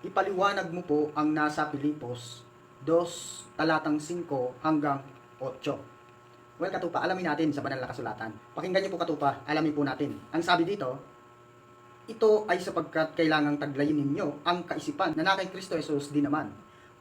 ipaliwanag mo po ang nasa Pilipos 2, talatang 5 hanggang 8. Well, katupa, alamin natin sa banal na kasulatan. Pakinggan niyo po katupa, alamin po natin. Ang sabi dito, ito ay sapagkat kailangang taglayin ninyo ang kaisipan na na kay Kristo Jesus din naman.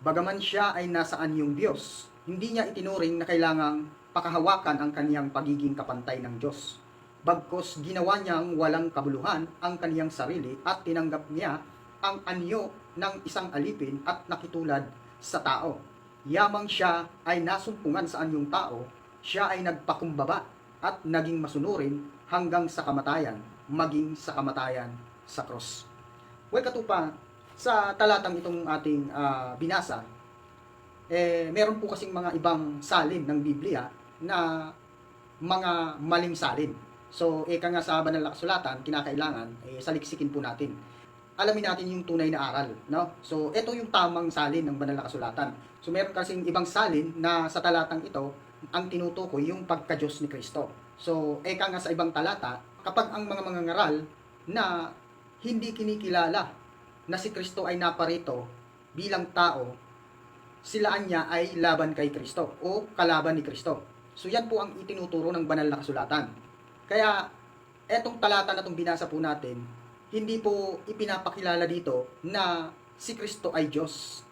Bagaman siya ay nasaan yung Diyos, hindi niya itinuring na kailangang pakahawakan ang kaniyang pagiging kapantay ng Diyos. Bagkos ginawa niyang walang kabuluhan ang kaniyang sarili at tinanggap niya ang anyo ng isang alipin at nakitulad sa tao. Yamang siya ay nasumpungan sa anyong tao, siya ay nagpakumbaba at naging masunurin hanggang sa kamatayan, maging sa kamatayan sa cross. Well, katupa, sa talatang itong ating ah, binasa, eh, meron po kasing mga ibang salin ng Biblia na mga maling salin. So, eka nga sa banal na kasulatan, kinakailangan, eh, saliksikin po natin. Alamin natin yung tunay na aral, no? So, ito yung tamang salin ng banal na kasulatan. So, meron kasing ibang salin na sa talatang ito, ang tinutukoy yung pagka-Diyos ni Kristo. So, eka nga sa ibang talata, kapag ang mga mangangaral na hindi kinikilala na si Kristo ay naparito bilang tao, silaan niya ay laban kay Kristo o kalaban ni Kristo. So yan po ang itinuturo ng banal na kasulatan. Kaya etong talata na itong binasa po natin, hindi po ipinapakilala dito na si Kristo ay Diyos.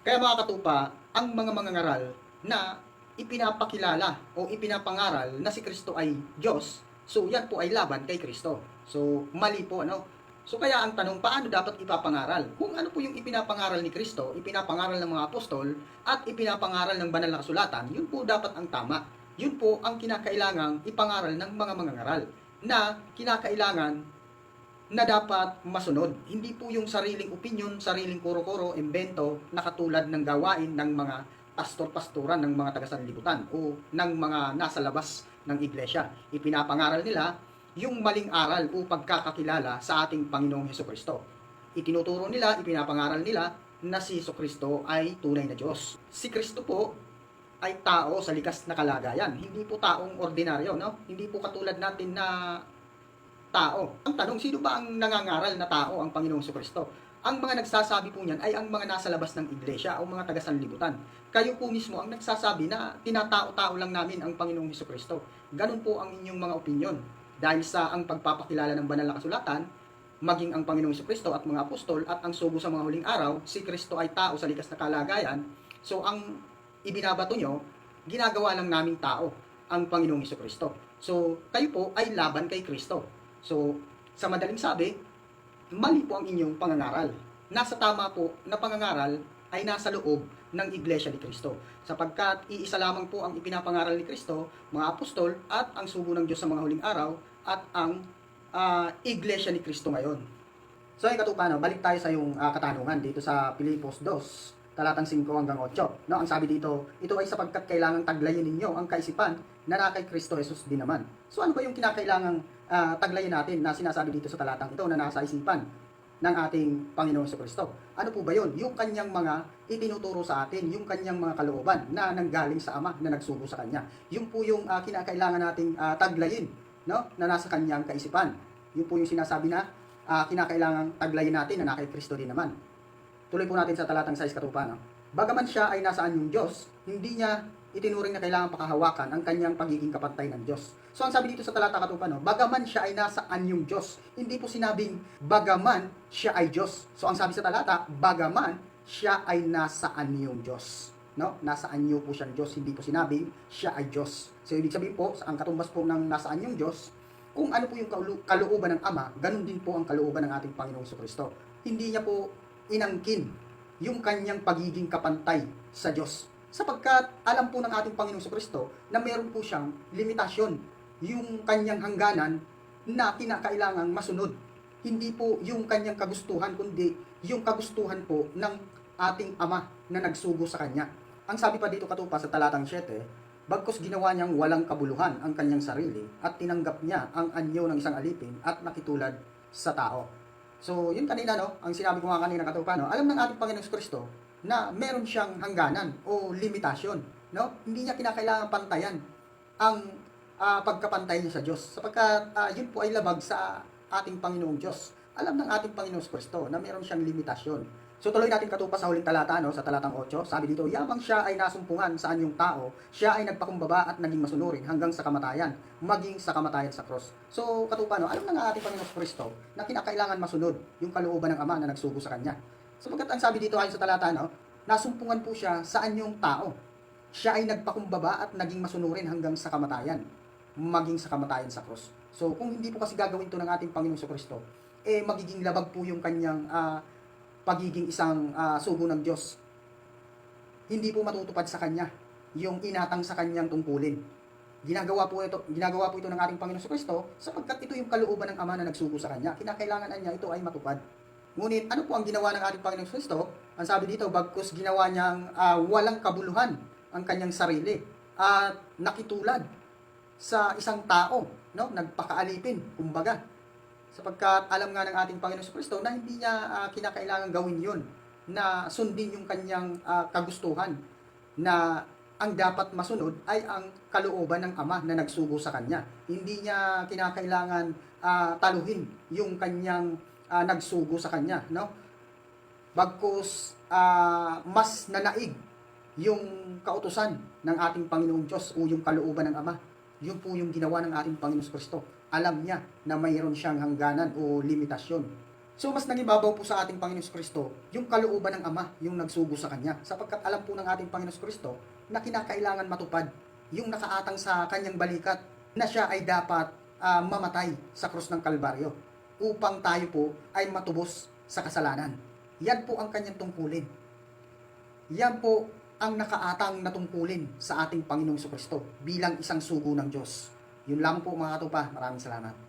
Kaya mga katupa, ang mga mangangaral na ipinapakilala o ipinapangaral na si Kristo ay Diyos, so yan po ay laban kay Kristo. So mali po ano. So kaya ang tanong, paano dapat ipapangaral? Kung ano po yung ipinapangaral ni Kristo, ipinapangaral ng mga apostol, at ipinapangaral ng banal na kasulatan, yun po dapat ang tama. Yun po ang kinakailangang ipangaral ng mga mangangaral na kinakailangan na dapat masunod. Hindi po yung sariling opinion, sariling kuro-kuro, imbento na katulad ng gawain ng mga pastor-pastoran ng mga taga-sanlibutan o ng mga nasa labas ng iglesia. Ipinapangaral nila yung maling aral o pagkakakilala sa ating Panginoong Heso Kristo. Itinuturo nila, ipinapangaral nila na si Heso Kristo ay tunay na Diyos. Si Kristo po ay tao sa likas na kalagayan. Hindi po taong ordinaryo, no? Hindi po katulad natin na tao. Ang tanong, sino ba ang nangangaral na tao ang Panginoong Kristo? Ang mga nagsasabi po niyan ay ang mga nasa labas ng iglesia o mga taga-sanlibutan. Kayo po mismo ang nagsasabi na tinatao-tao lang namin ang Panginoong Heso Kristo. Ganun po ang inyong mga opinion. Dahil sa ang pagpapakilala ng banal na kasulatan, maging ang Panginoong Heso Kristo at mga apostol at ang sugo sa mga huling araw, si Kristo ay tao sa likas na kalagayan. So ang ibinabato nyo, ginagawa lang naming tao ang Panginoong Heso Kristo. So kayo po ay laban kay Kristo. So sa madaling sabi, mali po ang inyong pangangaral. Nasa tama po na pangangaral ay nasa loob ng Iglesia ni Kristo. Sapagkat iisa lamang po ang ipinapangaral ni Kristo, mga apostol, at ang sugo ng Diyos sa mga huling araw, at ang ah, Iglesia ni Kristo ngayon. So, ay katupano, balik tayo sa yung ah, katanungan dito sa Pilipos 2, talatang 5 hanggang 8. No, ang sabi dito, ito ay sapagkat kailangang taglayin ninyo ang kaisipan na na kay Kristo Jesus din naman. So, ano ba yung kinakailangang ah, taglayin natin na sinasabi dito sa talatang ito na nasa isipan ng ating Panginoon sa Kristo. Ano po ba yun? Yung kanyang mga itinuturo sa atin, yung kanyang mga kalooban na nanggaling sa Ama na nagsugo sa Kanya. Yung po yung ah, kinakailangan nating ah, taglayin no? na nasa kanyang kaisipan. Yung po yung sinasabi na ah, kinakailangan taglayin natin na nasa kay Kristo din naman. Tuloy po natin sa talatang 6 katupa. No? Bagaman siya ay nasaan yung Diyos, hindi niya itinuring na kailangan pakahawakan ang kanyang pagiging kapantay ng Diyos. So ang sabi dito sa talata katupa, no, bagaman siya ay nasaan yung Diyos, hindi po sinabing bagaman siya ay Diyos. So ang sabi sa talata, bagaman siya ay nasaan yung Diyos. No? Nasaan niyo po siyang Diyos, hindi po sinabing siya ay Diyos. So ibig sabihin po, ang katumbas po ng nasaan yung Diyos, kung ano po yung kalooban ng Ama, ganun din po ang kalooban ng ating Panginoong Kristo. Hindi niya po inangkin yung kanyang pagiging kapantay sa Diyos. Sapagkat alam po ng ating Panginoong Kristo na meron po siyang limitasyon, yung kanyang hangganan na kinakailangang masunod. Hindi po yung kanyang kagustuhan, kundi yung kagustuhan po ng ating Ama na nagsugo sa kanya. Ang sabi pa dito katupa sa talatang 7, Bagkos ginawa niyang walang kabuluhan ang kanyang sarili at tinanggap niya ang anyo ng isang alipin at nakitulad sa tao. So, yun kanina, no? Ang sinabi ko nga kanina katupa, no? Alam ng ating Panginoong Kristo na meron siyang hangganan o limitasyon, no? Hindi niya kinakailangan pantayan ang ah, pagkapantay niya sa Diyos. Sapagkat ah, yun po ay labag sa ating Panginoong Diyos. Alam ng ating Panginoong Kristo na meron siyang limitasyon. So tuloy natin katupa sa huling talata, no, sa talatang 8. Sabi dito, yamang siya ay nasumpungan sa anyong tao, siya ay nagpakumbaba at naging masunurin hanggang sa kamatayan, maging sa kamatayan sa cross. So katupa, no, alam nga ating Panginoon Kristo na kinakailangan masunod yung kalooban ng Ama na nagsugo sa Kanya. Sapagkat ang sabi dito ayon sa talata, no, nasumpungan po siya sa anyong tao. Siya ay nagpakumbaba at naging masunurin hanggang sa kamatayan, maging sa kamatayan sa cross. So kung hindi po kasi gagawin to ng ating Panginoon Kristo, eh magiging labag po yung kanyang ah, pagiging isang ah, sugo ng Diyos. Hindi po matutupad sa kanya yung inatang sa kanyang tungkulin. Ginagawa po ito, ginagawa po ito ng ating Panginoon Kristo sapagkat ito yung kalooban ng Ama na nagsugo sa kanya. Kinakailangan niya ito ay matupad. Ngunit ano po ang ginawa ng ating Panginoon Kristo? Ang sabi dito, bagkus ginawa niyang ah, walang kabuluhan ang kanyang sarili at nakitulad sa isang tao, no? Nagpakaalipin, kumbaga sapagkat alam nga ng ating Panginoon Kristo na hindi niya ah, kinakailangan gawin yun na sundin yung kanyang ah, kagustuhan na ang dapat masunod ay ang kalooban ng Ama na nagsugo sa kanya. Hindi niya kinakailangan ah, taluhin yung kanyang ah, nagsugo sa kanya, no? Bagkus ah, mas nanaig yung kautusan ng ating Panginoong Diyos o yung kalooban ng Ama. Yun po yung ginawa ng ating Panginoon Kristo alam niya na mayroon siyang hangganan o limitasyon. So mas nangibabaw po sa ating Panginoon Kristo yung kalooban ng Ama, yung nagsugo sa Kanya. Sapagkat alam po ng ating Panginoon Kristo na kinakailangan matupad yung nakaatang sa Kanyang balikat na siya ay dapat ah, mamatay sa krus ng Kalbaryo upang tayo po ay matubos sa kasalanan. Yan po ang Kanyang tungkulin. Yan po ang nakaatang na tungkulin sa ating Panginoong Kristo bilang isang sugo ng Diyos. Yun lang po mga katupa. Maraming salamat.